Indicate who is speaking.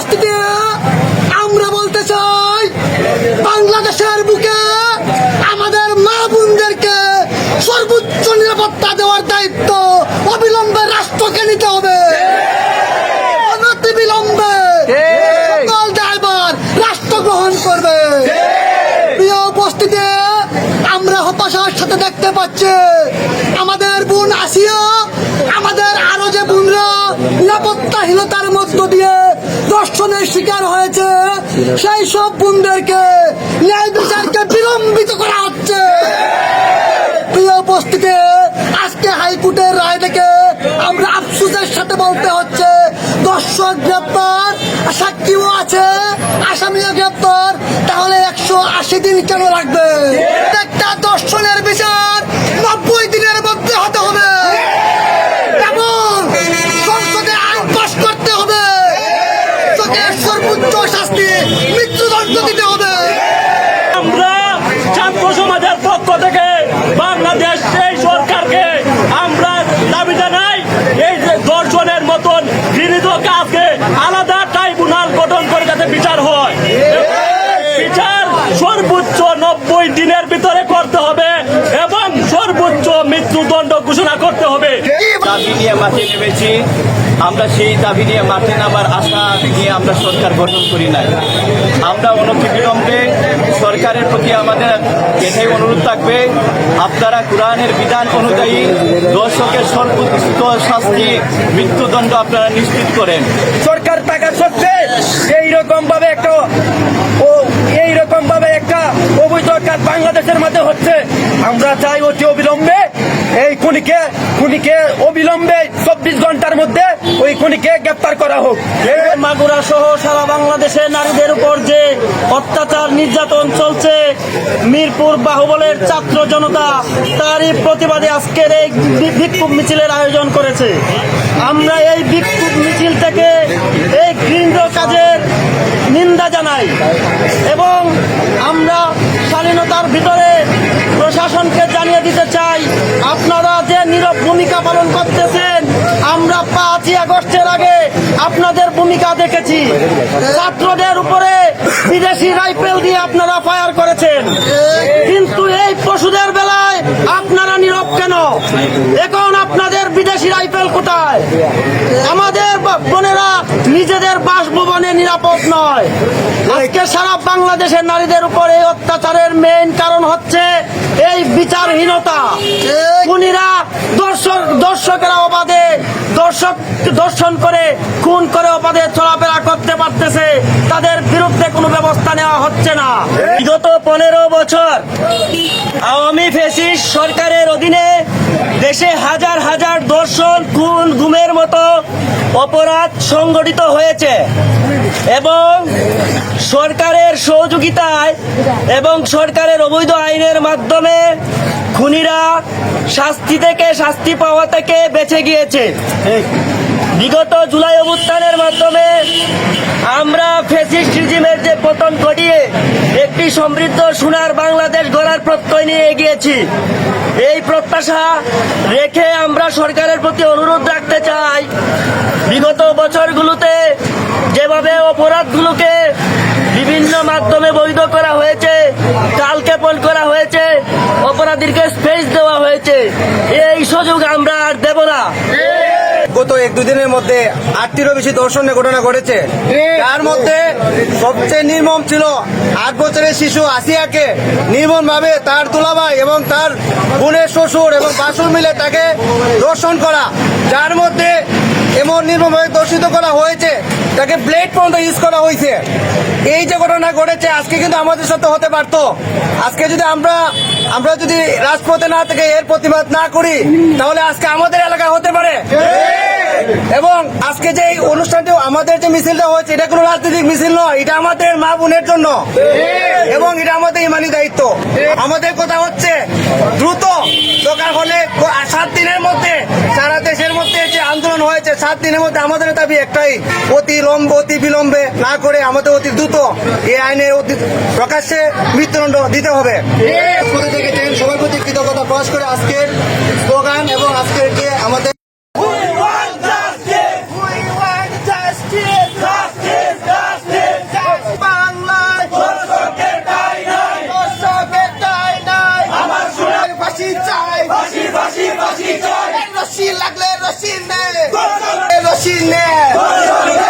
Speaker 1: উপস্থিতি আমরা বলতে চাই, বাংলাদেশের বুকে আমাদের মা বোনদেরকে সর্বোচ্চ নিরাপত্তা দেওয়ার দায়িত্ব অবিলম্বে রাষ্ট্রকে নিতে হবে। রাষ্ট্র গ্রহণ করবে। প্রিয় আমরা দেখতে পাচ্ছি, আমাদের বোন আসিয়া, আমাদের আরও যে বোনরা নিরাপত্তাহীনতার মধ্য দিয়ে দর্শনের শিকার হয়েছে। সেই সব বোনদেরকে ন্যায় বিচারকে বিলম্বিত করা হচ্ছে। প্রিয় উপস্থিতি, আজকে হাইকোর্টের রায় দেখে আমরা আফসোসের সাথে বলতে হচ্ছে, দর্শক গ্রেপ্তার, সাক্ষীও আছে, আসামিও গ্রেপ্তার, তাহলে একশো আশি দিন কেন লাগবে একটা দর্শনের বিচার নব্বই দিনের মধ্যে হতে হবে এবং সংসদে আইন পাশ করতে হবে চোখের সর্বোচ্চ শাস্তি মৃত্যুদণ্ড দিতে হবে
Speaker 2: আমরা ছাত্র সমাজের পক্ষ থেকে বাংলাদেশ এই সরকারকে আমরা দাবি জানাই এই যে দর্শনের মতন ঘৃণিত কাজকে আলাদা ট্রাইব্যুনাল গঠন করে যাতে বিচার হয় বিচার সর্বোচ্চ নব্বই দিনের ভিতরে করতে হবে এবং সর্বোচ্চ মৃত্যুদণ্ড ঘোষণা করতে হবে।
Speaker 3: দাবি নিয়ে মাঠে নেমেছি। আমরা সেই দাবি নিয়ে মাঠে নামার আশা নিয়ে আমরা সরকার গঠন করি নাই। আমরা অনতিবিলম্বে সরকারের প্রতি আমাদের এটাই অনুরোধ থাকবে আপনারা কোরআনের বিধান অনুযায়ী দর্শকের সর্বোচ্চ শাস্তি মৃত্যুদণ্ড আপনারা নিশ্চিত করেন।
Speaker 4: সরকার টাকা সত্ত্বে এইরকম ভাবে একটা ও, এইরকম ভাবে একটা অবৈধ কাজ বাংলাদেশের মধ্যে হচ্ছে। আমরা চাই অতি অবিলম্বে এই খুনিকে খুনিকে অবিলম্বে চব্বিশ ঘণ্টার মধ্যে ওই খুনিকে গ্রেপ্তার করা হোক।
Speaker 2: মাগুরা সহ সারা বাংলাদেশে নারীদের উপর যে অত্যাচার নির্যাতন চলছে, মিরপুর বাহুবলের ছাত্র জনতা তারই প্রতিবাদে আজকের এই বিক্ষোভ মিছিলের আয়োজন করেছে। আমরা এই বিক্ষোভ মিছিল থেকে জানাই। এবং আমরা স্বাধীনতার ভিতরে প্রশাসনকে জানিয়ে দিতে চাই, আপনারা যে নীরব ভূমিকা পালন করতেছেন, আমরা পাঁচই আগস্টের আগে আপনাদের ভূমিকা দেখেছি। ছাত্রদের উপরে বিদেশি রাইফেল দিয়ে আপনারা ফায়ার করেছেন। কিন্তু এই পশুদের বেলায় আপনারা নীরব কেন? এখন আপনাদের বিদেশি রাইফেল কোথায়? আমাদের বোনেরা নিজেদের বাসভবনে নিরাপদ নয়। আজকে সারা বাংলাদেশের নারীদের উপর এই অত্যাচারের মেইন কারণ হচ্ছে এই বিচারহীনতা। খুনিরা দর্শক দর্শকেরা অবাধে দর্শক দর্শন করে, খুন করে অবাধে চলাফেরা করতে পারতেছে। তাদের বিরুদ্ধে কোনো ব্যবস্থা নেওয়া হচ্ছে না। বিগত পনেরো বছর আওয়ামী ফেসিস সরকারের অধীনে দেশে হাজার হাজার দর্শন, খুন, গুমের মতো অপরাধ সংগঠিত হয়েছে এবং সরকারের সহযোগিতায় এবং সরকারের অবৈধ আইনের মাধ্যমে খুনিরা শাস্তি থেকে শাস্তি পাওয়া থেকে বেঁচে গিয়েছে। বিগত জুলাই অভ্যুত্থানের মাধ্যমে আমরা ফেসিস্ট রিজিমের যে পতন ঘটিয়ে একটি সমৃদ্ধ সোনার বাংলাদেশ গড়ার প্রত্যয় নিয়ে এগিয়েছি। এই প্রত্যাশা রেখে আমরা সরকারের প্রতি অনুরোধ রাখতে চাই। বিগত বছরগুলোতে যেভাবে অপরাধগুলোকে বিভিন্ন মাধ্যমে বৈধ করা হয়েছে কালকেপন করা হয়েছে, অপরাধীকে স্পেস দেওয়া হয়েছে এই সুযোগ আমরা আর দেব না
Speaker 5: গত এক দুদিনের মধ্যে আটটিরও বেশি ধর্ষণের ঘটনা ঘটেছে। তার মধ্যে সবচেয়ে নির্মম ছিল আট বছরের শিশু আসিয়াকে নির্মম ভাবে তার দুলাভাই এবং তার বোনের শ্বশুর এবং বাসুর মিলে তাকে ধর্ষণ করা। যার মধ্যে এমন নির্মমভাবে দর্শিত করা হয়েছে, তাকে ব্লেড পর্যন্ত ইউজ করা হয়েছে। এই যে ঘটনা ঘটেছে, আজকে কিন্তু আমাদের সাথে হতে পারতো। আজকে যদি আমরা আমরা যদি রাজপথে না থেকে এর প্রতিবাদ না করি, তাহলে আজকে আমাদের এলাকায় হতে পারে। এবং আজকে যে অনুষ্ঠানটি আমাদের যে মিছিলটা হয়েছে, এটা কোনো রাজনৈতিক মিছিল নয়, এটা আমাদের মা বোনের জন্য। এবং এটা আমাদের ইমানি দায়িত্ব। আমাদের কথা হচ্ছে, দ্রুত দরকার হলে সাত দিনের মধ্যে, সারা দেশের মধ্যে যে আন্দোলন হয়েছে, সাত দিনের মধ্যে আমাদের দাবি একটাই, অতি লম্ব, অতি বিলম্বে না করে আমাদের অতি দ্রুত এই আইনে অতি প্রকাশ্যে মৃত্যুদণ্ড দিতে হবে। প্রতি কৃতজ্ঞতা প্রকাশ করে আজকের স্লোগান
Speaker 1: রশি লাগলে রশি নে। রশি নে।